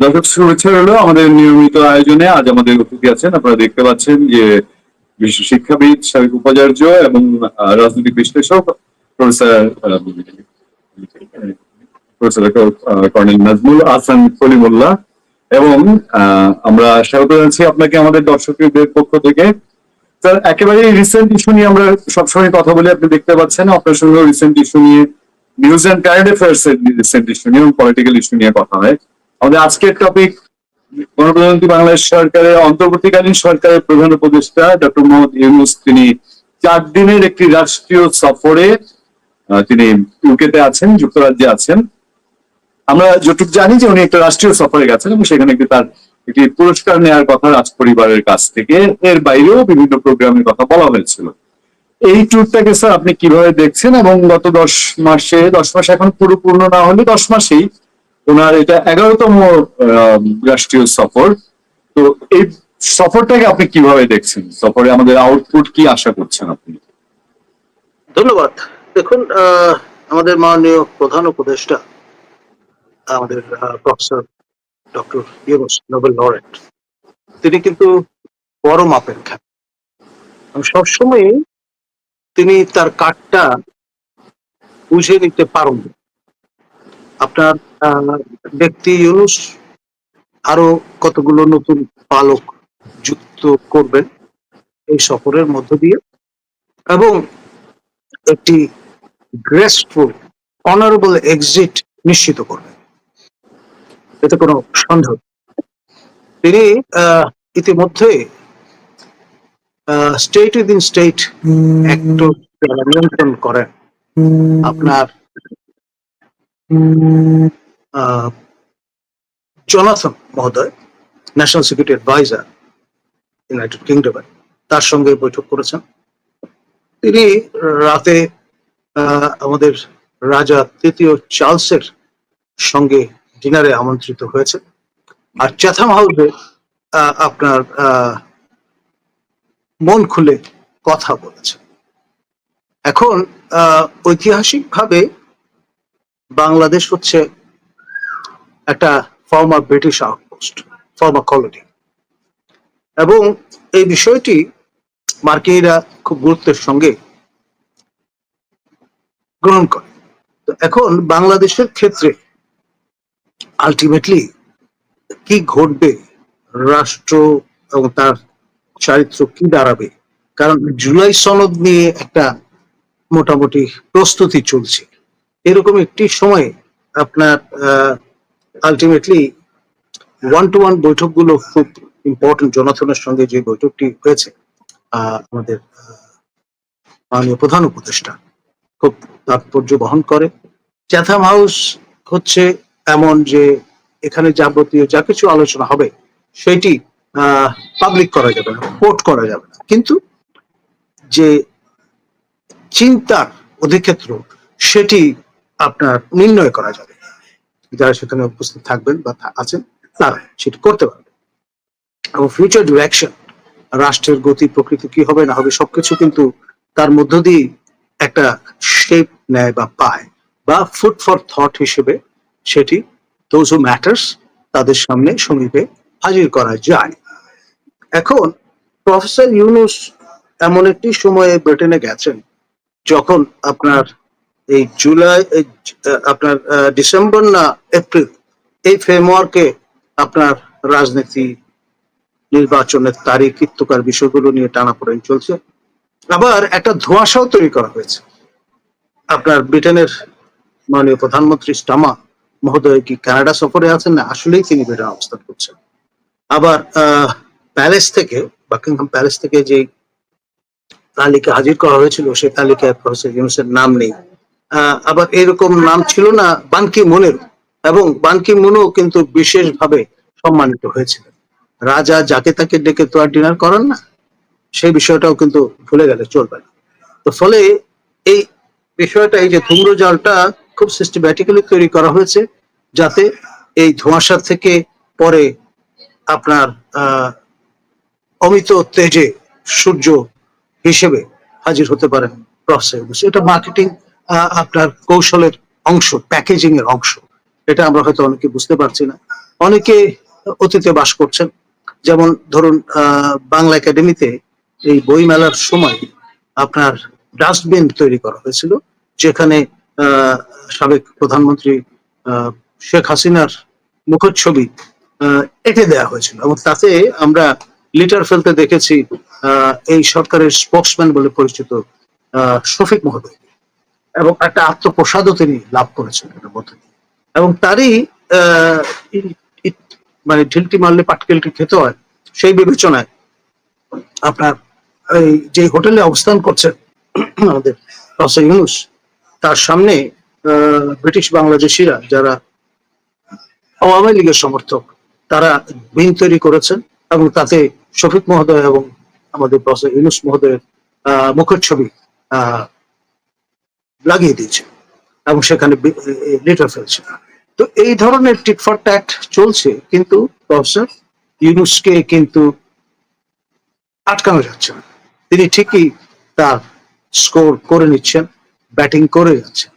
দর্শক, শুভেচ্ছা রইল আমাদের নিয়মিত আয়োজনে। আজ আমাদের অতিথি আছেন, আপনারা দেখতে পাচ্ছেন যে বিশ্ব শিক্ষাবিদ সাবেক উপাচার্য এবং রাজনৈতিক বিশ্লেষক professor professor colonel Nazmul Hasan Kalimullah এবং আমরা স্বাগত জানাচ্ছি আপনাকে আমাদের দর্শকদের পক্ষ থেকে। স্যার একেবারে রিসেন্ট ইস্যু নিয়ে আমরা সবসময় কথা বলি, আপনি দেখতে পাচ্ছেন আপনার সঙ্গে রিসেন্ট ইস্যু নিয়ে নিউজ অ্যান্ড কারেন্ট অ্যাফেয়ার্স এর রিসেন্ট ইস্যু নিয়ে এবং পলিটিক্যাল ইস্যু নিয়ে কথা হয়। আমাদের আজকের টপিক গণপ্রজাতন্ত্রী বাংলাদেশ সরকারের, অন্তর্বর্তীকালীন সরকারের প্রধান উপদেষ্টা ডক্টর মোহাম্মদ ইউনুস, তিনি চার দিনের একটি রাষ্ট্রীয় সফরে তিনি ইউকেতে আছেন, যুক্তরাজ্যে আছেন। আমরা যতটুকু জানি যে উনি একটা রাষ্ট্রীয় সফরে গেছেন এবং সেখানে একটি তার একটি পুরস্কার নেওয়ার কথা রাজ পরিবারের কাছ থেকে। এর বাইরেও বিভিন্ন প্রোগ্রামের কথা বলা হয়েছিল। এই ট্যুরটাকে স্যার আপনি কীভাবে দেখছেন এবং গত দশ মাসে, দশ মাস এখন পুরো পূর্ণ না হলে দশ মাসেই ওনার এটা এগারোতম রাষ্ট্রীয় সফর। তো এই সফরটাকে আপনি কীভাবে দেখছেন? সফরে আমাদের আউটপুট কি আশা করছেন আপনি? ধন্যবাদ। দেখুন আমাদের মাননীয় প্রধান উপদেষ্টা, আমাদের professor doctor Yunus Nobel laureate তিনি কিন্তু মাপের খ্যাত। সবসময় তিনি তার কাঠটা বুঝে নিতে পারেন। আপনার ব্যক্তি ইউনুস আরও কতগুলো নতুন পালক যুক্ত করবেন এই সফরের মধ্য দিয়ে এবং একটি গ্রেসফুল অনারেবল এক্সিট নিশ্চিত করবেন। এতে কোনো সন্দেহ। তিনি আহ, ইতিমধ্যে স্টেট উইদিন স্টেট অ্যাক্ট নিয়ন্ত্রণ করেন। আপনার জনাথন মহোদয়। ন্যাশনাল সিকিউরিটি অ্যাডভাইজার ইউনাইটেড কিংডমের তার সঙ্গে বৈঠক করেছেন। তিনি রাতে আমাদের রাজা তৃতীয় চার্লসের সঙ্গে ডিনারে আমন্ত্রিত হয়েছে আর চ্যাথাম হাউসে আপনার মন খুলে কথা বলেছে এখন ঐতিহাসিকভাবে বাংলাদেশ হচ্ছে একটা former British outpost former colony এবং এই বিষয়টি মার্কিনীরা খুব গুরুত্বের সঙ্গে গ্রহণ করে। তো এখন বাংলাদেশের ক্ষেত্রে আলটিমেটলি কি ঘটবে, রাষ্ট্র এবং তার চারিত্র কি দাঁড়াবে? কারণ জুলাই সনদ নিয়ে একটা মোটামুটি প্রস্তুতি চলছে। এরকম একটি সময়ে আপনার আলটিমেটলি ওয়ান টু ওয়ান বৈঠকগুলো খুব ইম্পর্টেন্ট জনাথনের সঙ্গে যে বৈঠকটি হয়েছে আমাদের মাননীয় প্রধান উপদেষ্টা খুব তাৎপর্য বহন করে। চ্যাথাম হাউস হচ্ছে এমন যে এখানে যাবতীয় যা কিছু আলোচনা হবে সেটি পাবলিক করা যাবে না পোর্ট করা যাবে না। কিন্তু যে চিন্তার অধিক্ষেত্র সেটি আপনার নির্ণয় করা যাবে। যারা সেখানে উপস্থিত থাকবেন বা আছেন, তারা সেটি করতে পারবে এবং ফিউচার ডিরেকশন রাষ্ট্রের গতি, প্রকৃতি কি হবে, না হবে, সবকিছু কিন্তু তার মধ্য দিয়ে একটা শেপ নেয় বা পায় বা ফুড ফর থট হিসেবে সেটি দোজ হু ম্যাটার্স তাদের সামনে সমীপে হাজির করা যায়। এখন প্রফেসর ইউনুস এমন একটি সময়ে ব্রিটেনে গেছেন, যখন আপনার এই জুলাই আপনার ডিসেম্বর না এপ্রিল, এই ফ্রেমওয়ার্কে আপনার রাজনীতি, নির্বাচনের তারিখ ইত্যকার বিষয়গুলো নিয়ে টানাপোড়েন চলছে। আবার একটা ধোঁয়াশাও তৈরি করা হয়েছে। আপনার ব্রিটেনের মাননীয় প্রধানমন্ত্রী স্টামা মহোদয় কি কানাডা সফরে আছেন না? আসলেই তিনি ব্রিটেন অবস্থান করছেন। আবার প্যালেস থেকে, বাকিংহাম প্যালেস থেকে যে তালিকা হাজির করা হয়েছিল, সেই তালিকায় প্রফেসর ইউনুসের নাম নেই। আবার এরকম নাম ছিল না বানকি মুনের। এবং বানকি মুনও কিন্তু বিশেষভাবে সম্মানিত হয়েছিলেন রাজা যাকে তাকে ডেকে তো আর ডিনার করেন না, সেই বিষয়টাও কিন্তু ভুলে গেলে চলবে না। তো ফলে এই বিষয়টা, এই যে ধূম্র জলটা খুব সিস্টেম্যাটিক্যালি তৈরি করা হয়েছে, যাতে এই ধোঁয়াশা থেকে পরে আপনার, আহ, অমিত তেজে সূর্য হিসেবে হাজির হতে পারেন ইউনূস। এটা মার্কেটিং আপনার কৌশলের অংশ প্যাকেজিং এর অংশ। এটা আমরা হয়তো অনেকে বুঝতে পারছি না। অনেকে অতীতে বাস করছেন। যেমন ধরুন বাংলা একাডেমিতে এই বই মেলার সময় আপনার ডাস্টবিন তৈরি করা হয়েছিল, যেখানে সাবেক প্রধানমন্ত্রী শেখ হাসিনার মুখচ্ছবি এঁকে দেওয়া হয়েছিল। এবং তাতে আমরা লিটার ফেলতে দেখেছি এই সরকারের স্পোক্সম্যান বলে পরিচিত শফিক মহোদয়। এবং একটা আত্মপ্রসাদও তিনি লাভ করেছেন এটার মধ্যে দিয়ে। এবং তারই মানে ঢিলটি মারলে পাটকেলটি খেতে হয়, সেই বিবেচনায় আপনার এই যে হোটেলে অবস্থান করছেন আমাদের প্রফেসর ইউনুস, তার সামনে ব্রিটিশ বাংলাদেশিরা যারা আওয়ামী লীগের সমর্থক, তারা বিন তৈরি করেছেন এবং তাতে শফিক মহোদয় এবং আমাদের প্রফেসর ইউনুস মহোদয়ের মুখের ছবি লাগিয়ে দিয়েছে এবং সেখানে লেটার ফেলছে। তো এই ধরনের টিটফর ট্যাট চলছে, কিন্তু প্রফেসর ইউনুসকে কিন্তু আটকানো যাচ্ছে না। তিনি ঠিকই তার স্কোর করে নিচ্ছেন, ব্যাটিং করে যাচ্ছেন।